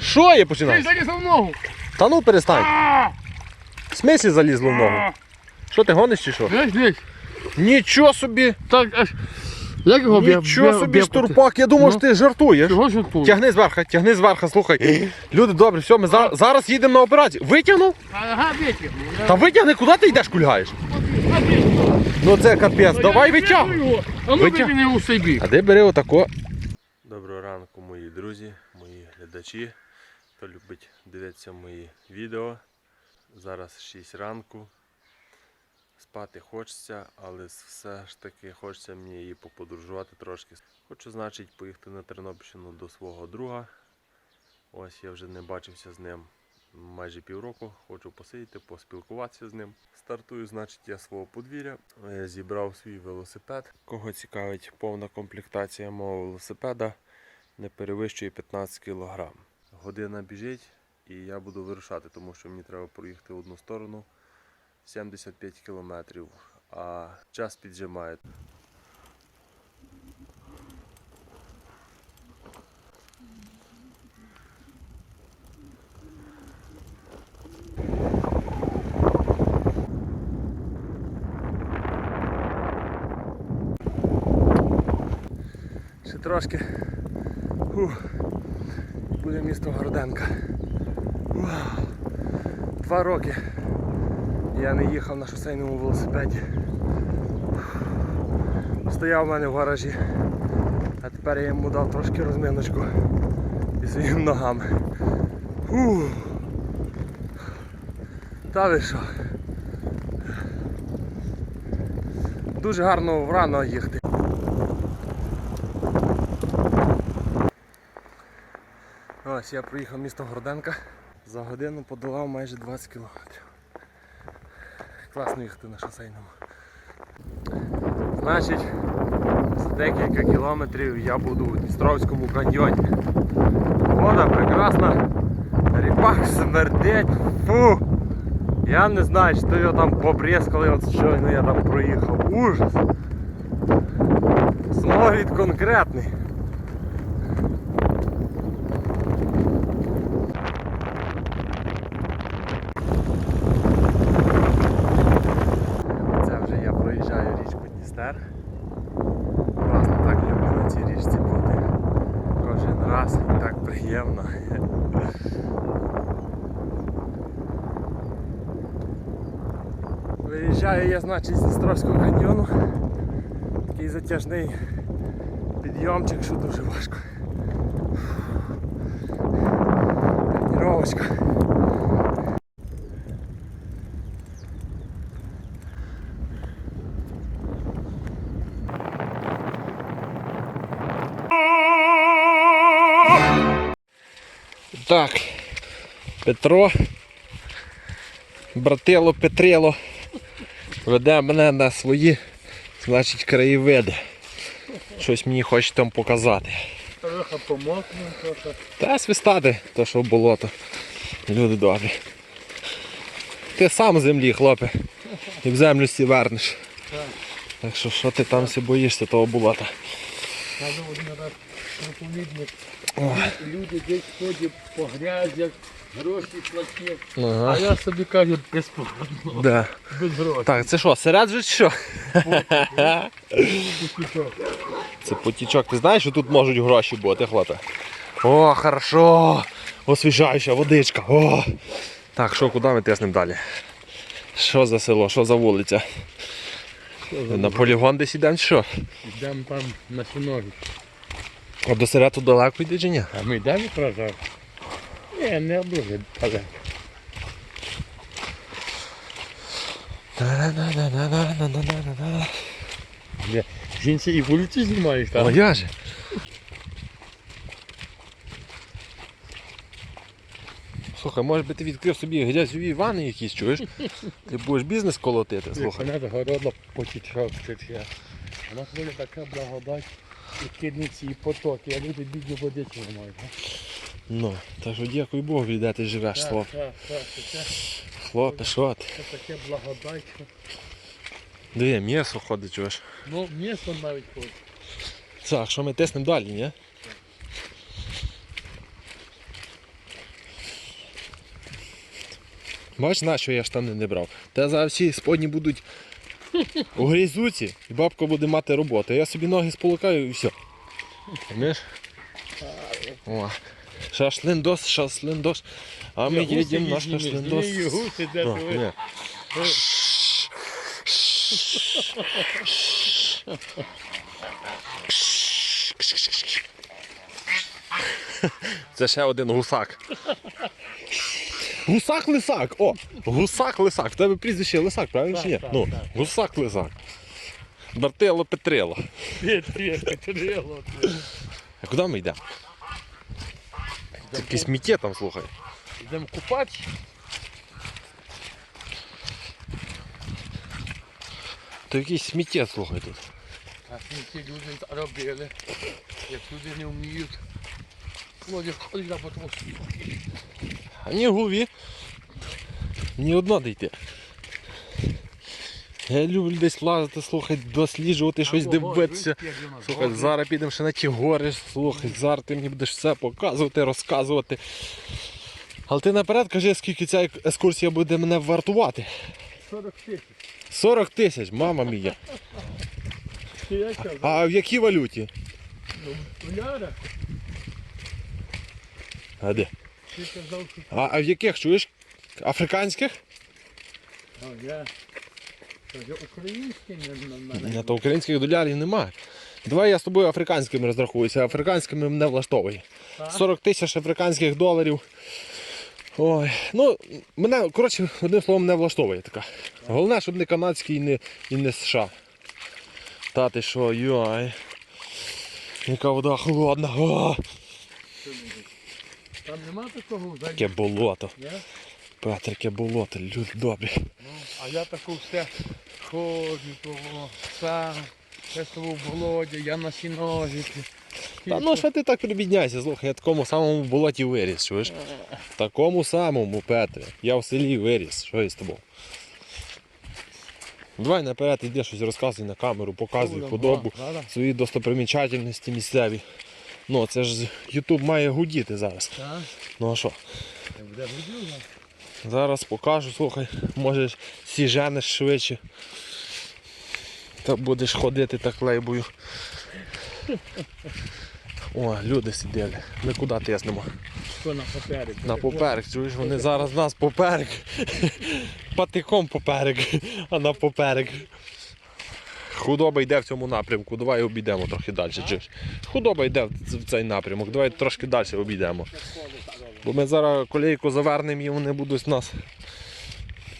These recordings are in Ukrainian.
Що я Ти починаю? в ногу. Та ну перестань. В смислі залізло в ногу? Що ти гониш чи що? Десь, десь. Нічого собі! Так, аж... Як його б'є? Нічого собі б'є- штурпак, я думав, Ну. що ти жартуєш. Чого ж тут? Тягни зверху, тягни зверху, слухай. Люди, добре, все, ми за- зараз їдемо на операцію. Витягнув? Ага, витягнув. Та витягни, куди ти йдеш кульгаєш? Ну це капець, давай витягуй. А ну Витяг- витягни у бік. А де бери отако? Друзі, мої глядачі, хто любить дивитися мої відео. Зараз 6 ранку. Спати хочеться, але все ж таки хочеться мені і поподорожувати трошки. Хочу, значить, поїхати на Тернопільщину до свого друга. Ось я вже не бачився з ним майже півроку. Хочу посидіти, поспілкуватися з ним. Стартую, значить, я свого подвір'я. Е, Зібрав свій велосипед. Кого цікавить повна комплектація мого велосипеда, не перевищує 15 кг. Година біжить і я буду вирушати, тому що мені треба проїхати в одну сторону 75 км, а час піджимає. Ще трошки. Буде місто Городенка. Два роки я не їхав на шосейному велосипеді. Стояв у мене в гаражі. А тепер я йому дав трошки розминочку і своїм ногам. Фух. Та ви що? Дуже гарно врано їхати. Ось я проїхав місто Городенка. За годину подолав майже 20 кілометрів. Класно їхати на шосейному. Значить, за декілька кілометрів я буду у Дністровському каньйоні. Вода прекрасна, ріпак смердить. Фу! Я не знаю, то його там побрезкали, от щойно я там проїхав. Ужас! Сморід конкретний. Це вже я проїжджаю річку Дністер. Класно так люблю на цій річці бути. Кожен раз і так приємно. Виїжджаю я, значить, з Дністровського каньйону. Такий затяжний підйомчик, що дуже важко. Тренировочка. Так, Петро, братило Петрило веде мене на свої, значить, краєвиди. Щось мені хоче там показати. Трохи помокнув, трохи. Та свистати, то що в болото. Люди добрі. Ти сам з землі, хлопе. І в землю сі вернеш. Так що що ти там всі боїшся того болота? Проповідник. Люди десь ходять по грязях, гроші платять. А я собі кажу безплатно, Да. без грошей. Так, це що, серед же чи що? Це потічок. Ти знаєш, що тут можуть гроші бути, хлопе? О, хорошо. Освіжаюча водичка. О. Так, що, куди ми тиснемо далі? Що за село, що за вулиця? На полігон десь ідемо, чи що? Йдемо там на сінові. А до серету далеко йде чи ні? А ми йдемо прожав? Ні, не дуже далеко. Де? Жінці і вулицю знімаєш О, там? я же. Слухай, може би ти відкрив собі грязьові ванни якісь, чуєш? Ти будеш бізнес колотити, слухай. Вона загородла потічок тече. Вона хвиля така благодать, і кидниці, і потоки, а люди бідні водички не мають. Ну, так що дякую Богу, де ти живеш, хлоп. так, так, це, Хлопе, що ти? це таке благодать. Диви, м'ясо ходить, чуєш. Ну, місто навіть ходить. Так, що ми тиснемо далі, ні? Бач, на що я штани не брав. Та зараз всі сподні будуть у грізуці, і бабка буде мати роботу. Я собі ноги сполукаю і все. Розумієш? О. Шашлиндос, шашлиндос. А ми їдемо на шашлиндос. Гуси, де О, ні. Це ще один гусак. Гусак лисак. О, гусак лисак. В тебе прізвище лисак, правильно чи ні? Так, Ну, так. гусак лисак. Привіт, привіт, Петрило. А куди ми йдемо? Це якесь міттє там, слухай. Йдемо купатися. То якесь сміття, слухай тут. А ці люди робили. Як люди не вміють. Володя, ходить на потом. А ні голові. Ні одно дійти. Я люблю десь лазити, слухай, досліджувати щось дивитися. Слухай, зараз підемо ще на ті гори, слухай, зараз ти мені будеш все показувати, розказувати. Але ти наперед кажи, скільки ця екскурсія буде мене вартувати. 40 тисяч. 40 тисяч, мама мія. А в якій валюті? ну. А де? А в яких чуєш? Африканських? я. Я не то українських долярів немає. Давай я з тобою африканськими розрахуюся, африканськими мене влаштовує. 40 тисяч африканських доларів. Ой, ну, мене, коротше, одним словом, не влаштовує така. Головне, щоб не канадський і не, і не США. Та ти що, йой. Яка вода холодна. Там нема такого взагалі. яке болото. Ні? Петр, яке болото, люди добрі. Ну, а я таку все ходжу, того, сам, я з того болоді, я на сіножиці. Та ну що ти так прибідняйся, слухай, я в такому самому болоті виріс, чуєш? В такому самому, Петре. Я в селі виріс, що я з тобою? Давай наперед іди щось розказуй на камеру, показуй подобу, свої достопримічательності місцеві. Ну, це ж Ютуб має гудіти зараз. Так, Ну а що? буде будівля. Зараз покажу, слухай, може сі женеш швидше. Та будеш ходити так лейбою. О, люди сиділи. Ми куди тиснемо? Що на папері? На поперек, чуєш, вони зараз нас поперек. Патиком поперек, а на поперек. Худоба йде в цьому напрямку, давай обійдемо трохи далі. Чуєш? Худоба йде в цей напрямок, давай трошки далі обійдемо. Бо ми зараз колейку завернемо і вони будуть нас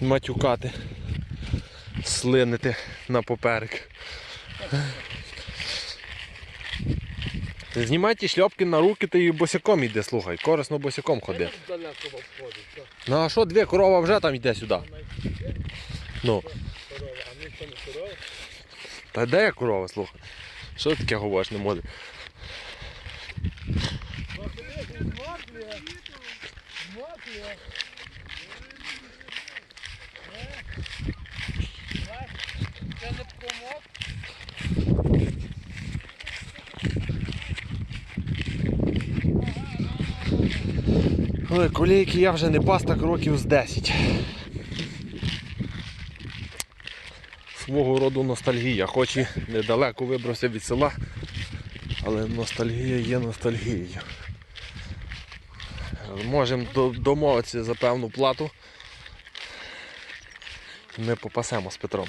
матюкати, слинити на поперек. Знімай ті на руки, ти і босяком йде, слухай, корисно босяком ходи. Далеко обходить. що Ну а що, дві корова вже там йде сюди. Ну, та де я корова, слухай? Що ти таке говориш, не може? Це не помог. Ой, колійки я вже не пас так років з 10. Свого роду ностальгія, хоч і недалеко вибрався від села, але ностальгія є ностальгією. Можемо домовитися за певну плату. Ми попасемо з Петром.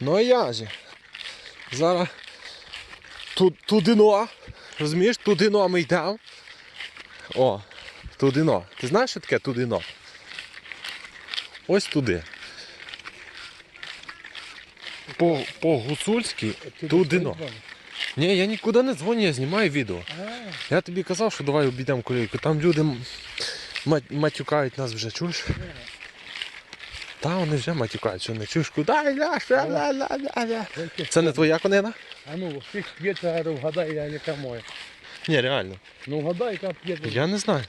Ну а я же. Зараз ту, тудино. Розумієш, тудино ми йдемо. О, тудино. Ти знаєш, що таке тудино? Ось туди. По, по гуцульськи тудино. Ні, я нікуди не дзвоню, я знімаю відео. Я тобі казав, що давай обійдемо колійку. Там люди матюкають нас вже, чуєш? Та вони вже матюкають, що не чуєш, куди? Це не твоя конина? а ну, ти п'єте, вгадай, я яка моя. Ні, реально. Ну вгадай, яка п'єте. Я не знаю.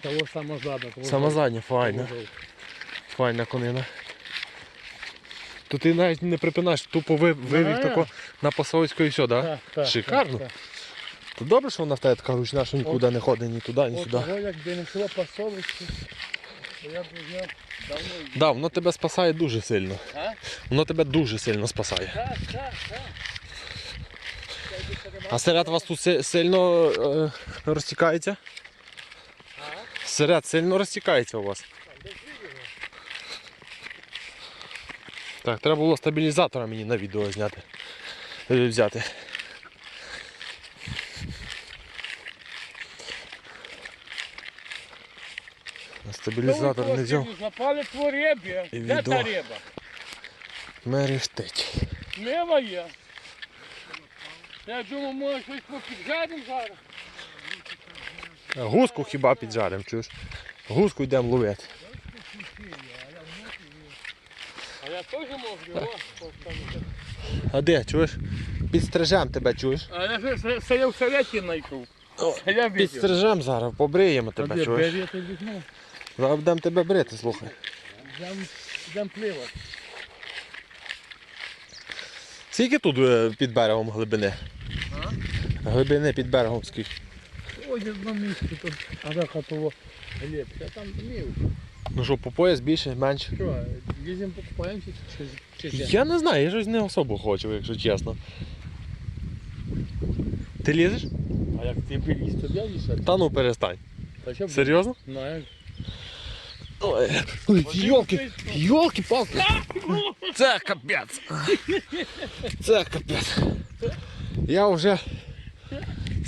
Того самозада. того Сама задня, файна. Файна конина. То ти навіть не припинаєш, тупо ви- вивів Ага. тако на пасовицьку і все, так? Так, так, Шикарно. так, так. То добре, що вона в тебе така ручна, що нікуди не ходить ні туди, ні От сюди. того, якби не село пасовище, то я б вже давно. Да, воно тебе спасає дуже сильно. А? Воно тебе дуже сильно спасає. Так, так, так. А серед вас тут сильно е, розтікається? Серед сильно розтікається у вас. Так, треба було стабілізатора мені на відео зняти. Е, Взяти. На Стабілізатор не взяв. Запали по рибі. Де та риба? Мерехтить. Мива є. Я думаю, може щось попіджаримо зараз. Гуску хіба піджарим, чуєш? Гуску йдемо ловити. А я теж поставити. А де, чуєш? Підстрижем тебе, чуєш? А я ж це- я в совєті знайшов. Бачив. Підстрижем зараз, побриємо тебе, Де, чуєш? де я тобі? Зараз будемо тебе брити, слухай. Йдем, йдем пливати. Скільки тут е, під берегом глибини? Глибини під берегом скільки? Ой, я на місці тут. А де хатово глибше, а там мів. Ну що, по пояс більше, менше? Що, їздимо покупаємося чи, чи, Я не знаю, я щось не особо хочу, якщо чесно. Ти лізеш? А як ти біліз, то я лізати. Та ну перестань. Та Серйозно? Ну, як? Ой, ой, йолки, йолки палки Це капець. Це капець. Я вже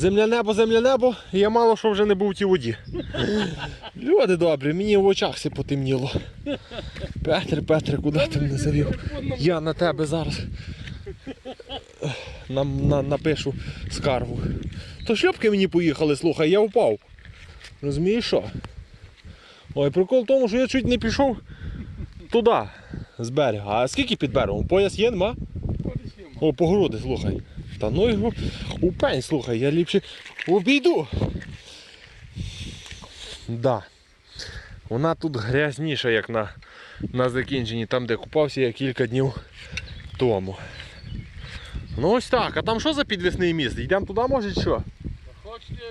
земля небо, земля небо, і я мало що вже не був у тій воді. Люди добрі, мені в очах все потемніло. Петре, Петре, куди ти мене завів? Я на тебе зараз нам, на, напишу скаргу. То шльопки мені поїхали, слухай, я впав. Розумієш що? Ой, прикол в тому, що я чуть не пішов туди, з берега. А скільки під берегом? Пояс є, нема? О, по груди, слухай. Та ну його у пень, слухай, я ліпше обійду. Да. Вона тут грязніша, як на, на закінченні, там де купався я кілька днів тому. Ну ось так, а там що за підвісний міст? Йдемо туди, може, що? Хочете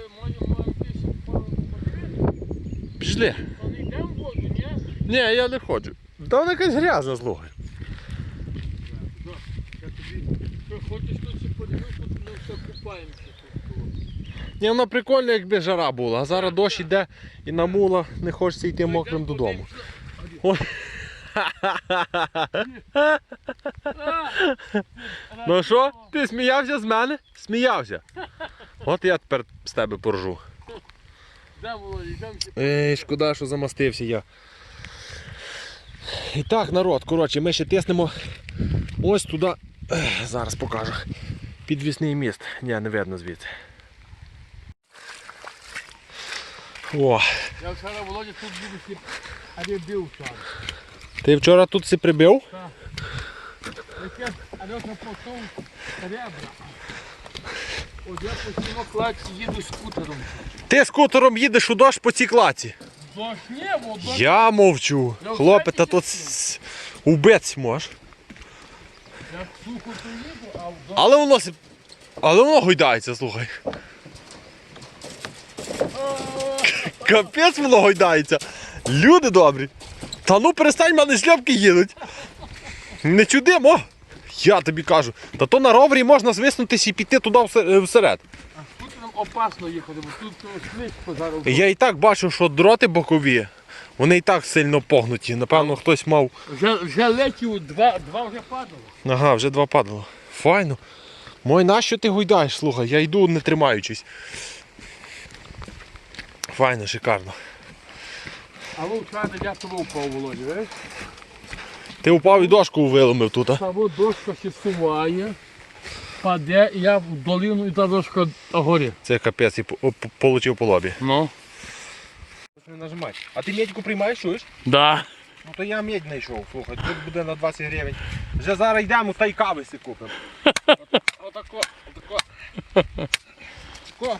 подивитися? Пішли. То не йдемо в воду, ні? Ні, я не хочу. Та вона якась грязна, слухай. Я тобі, що хочеш тут ще подивитися, то ми все купаємося тут. Ні, воно прикольно, якби жара була, а зараз дощ іде і на мула не хочеться йти мокрим додому. Ну що, ти сміявся з мене? Сміявся. От я тепер з тебе поржу. Ей, шкода, що замастився я. І так, народ, коротше, ми ще тиснемо ось туди. Зараз покажу. Підвісний міст. Ні, не видно звідси. О, Я вчора Володя тут буду а не бив там. ти вчора тут си прибив? Яке, а я на потом ребра. От я по цьому клаці їду скутером. Ти скутером їдеш у дощ по цій клаці. Дощ не, бо дощ Я мовчу. Хлопе, та тут убець можеш. я сухо поїду, а в дощ... Але воно Але воно гойдається, слухай. Капець воно гойдається. Люди добрі. Та ну перестань, мене шльопки їдуть. Не чудимо. Я тобі кажу. Та то на ровері можна звиснутися і піти туди е, всеред. А скутером опасно їхати, бо тут слизько зараз. Я і так бачу, що дроти бокові, вони і так сильно погнуті. Напевно, хтось мав. Вже, вже летів, два, два вже падало. Ага, вже два падало. Файно. Мой, нащо ти гойдаєш? Слухай, я йду не тримаючись. Файно, шикарно. А ви вчора я того впав, Володя, видиш? Ти упав і дошку виломив тут, а? Та от дошка ще суває, паде, і я в долину, і та дошка горі. Це капець і получив по лобі. Ну? Не нажимай. А ти медьку приймаєш, чуєш? Да. Ну то я медь знайшов, слухай, тут буде на 20 гривень. Вже зараз йдемо та й кави си купимо. Отако, отако. Ко.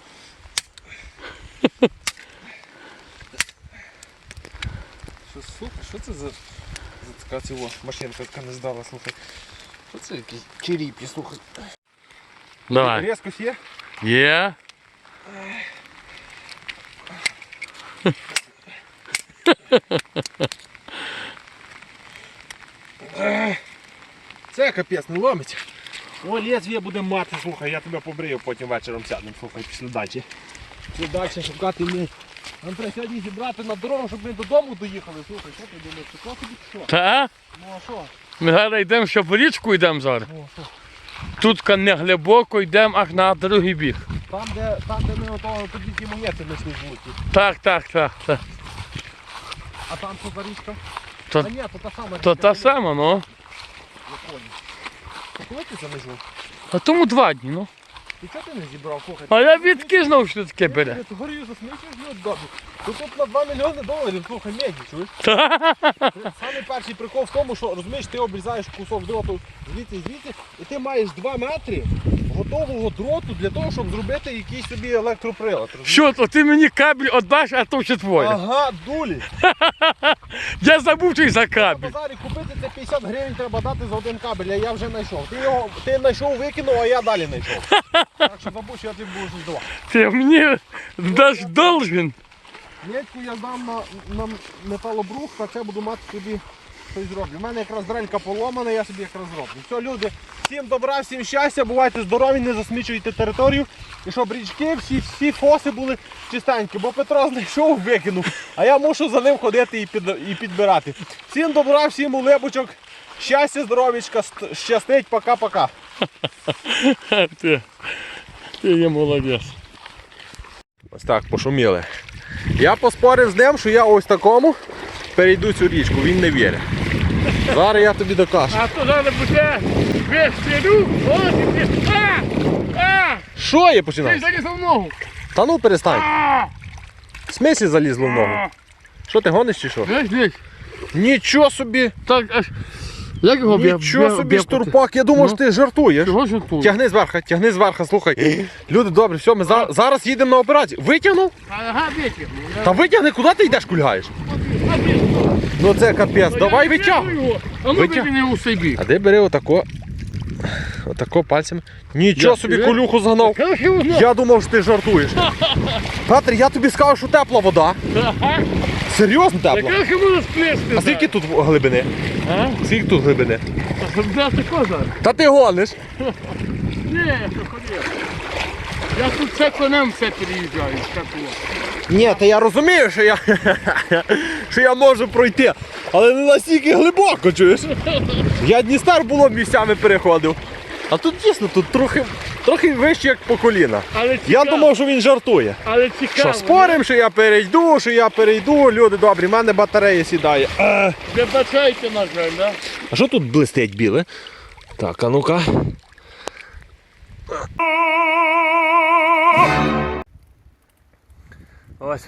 Що, сука, що це за, за така цього машинка така не здала, слухай. Оце якісь черіпі, слухай. Давай. Різкость є? Є. Це капець, не ломиться. О, лезвіє буде мати, слухай, я тебе побрию, потім вечором сядемо, слухай, після дачі. Після дачі шукати мені. Нам треба сьогодні зібрати на дорогу, щоб ми додому доїхали. Слухай, що ти думаєш, це тобі що? Та? Ну а що? Ми зараз йдемо, щоб в річку йдемо зараз. Ну а що? Тут не глибоко йдемо аж на другий біг. Там, де, там, де ми отого тоді ті монети знайшли золоті. Так, так, так. так. А там що за річка? То- а ні, то та сама То та сама, ну. понял. А коли ти занизив? А тому два дні, ну. І чого ти не зібрав? Слухай, А я відки знав, що таке бере. Ти горію засмічуєш, ну добре. Тут тут на 2 мільйони доларів, слухай, меді, чуєш? Саме перший прикол в тому, що розумієш, ти обрізаєш кусок дроту звідси звідси, і ти маєш 2 метри готового дроту для того, щоб зробити якийсь собі електроприлад. розумієш? Що, то ти мені кабель віддаш, а то вже твоє. Ага, дулі. Я забув той за На базарі купити це 50 гривень треба дати за один кабель, а я вже знайшов. Ти його ти знайшов, викинув, а я далі знайшов. Так що забудь, що я тобі буду щось давати. Ти мені даш должен. Нитку я здам на, на металобрух, а це буду мати собі щось зроблю. У мене якраз дрелька поломана, я собі якраз зроблю. Все, люди, всім добра, всім щастя, бувайте здорові, не засмічуйте територію. І щоб річки, всі, всі фоси були чистенькі, бо Петро знайшов, викинув, а я мушу за ним ходити і, під, і підбирати. Всім добра, всім улибочок, щастя, здоров'ячка, щастить, пока-пока. Ти, ти є молодець. Ось так пошуміли. Я поспорив з ним, що я ось такому перейду цю річку, він не вірить. Зараз я тобі докажу. А то зараз буде вистрілю, ось і. А! А! Що я Ти починав? залізав в ногу. Та ну перестань. А! В смислі залізло в ногу? Що ти гониш чи що? Десь, десь. Нічого собі! Так, аж. Як його б'є? Нічого собі штурпак, я думав, Ну. що ти жартуєш. Чого ж? Тягни зверху, тягни зверху, слухай. Люди, добре, все, ми за- зараз їдемо на операцію. Витягнув? Ага, витягну. Та витягни, куди ти йдеш кульгаєш? Ну це капець, давай витягуй. А ну Витяг- витягни у собі. А де бери отако. Отако пальцями. Нічого Я собі тебе- колюху загнав. Я думав, що ти жартуєш. Петр, я тобі скажу, що тепла вода. Ага. Серйозно тепла. як йому розплести? А скільки тут глибини? А? Скільки тут глибини? Де тако зараз? Та ти гониш. Ні, що ходи. Я тут все конем все переїжджаю. Ні, та я розумію, що я, що я можу пройти, але не настільки глибоко, чуєш? Я Дністер було місцями переходив. А тут дійсно тут трохи, трохи вище, як по коліна. Але Я цікаво, думав, що він жартує. але цікаво. Що спорим, що я перейду, що я перейду, люди добрі, в мене батарея сідає. Е, Вибачайте, на жаль, да? А що тут блистить біле? Так, а ну-ка. Ось.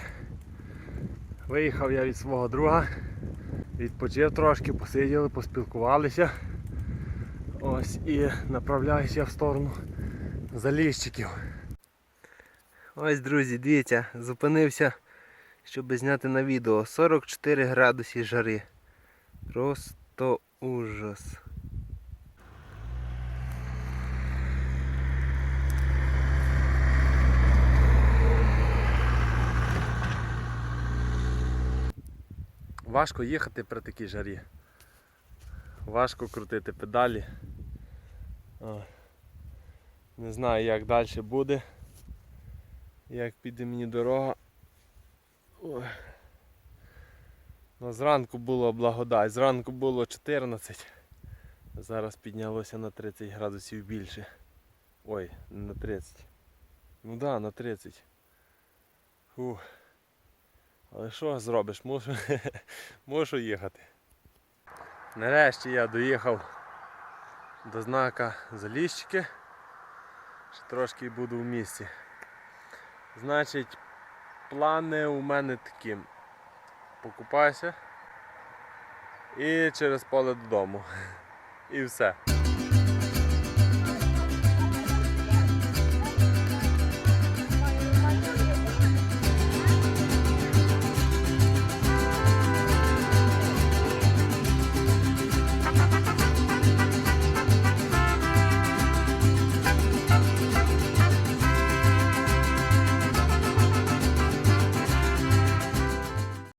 Виїхав я від свого друга. Відпочив трошки, посиділи, поспілкувалися. Ось і направляюся в сторону заліщиків. Ось, друзі, дивіться, зупинився, щоб зняти на відео 44 градуси жари. Просто ужас. Важко їхати при такій жарі. Важко крутити педалі. О. Не знаю як далі буде. Як піде мені дорога. Ой. Ну, зранку було благодать. Зранку було 14. Зараз піднялося на 30 градусів більше. Ой, на 30. Ну так, да, на 30. Фух. Але що зробиш? Мушу, мушу їхати. Нарешті я доїхав до знака Заліщики. Трошки буду в місті. Значить, плани у мене такі. Покупаюся і через поле додому. І все.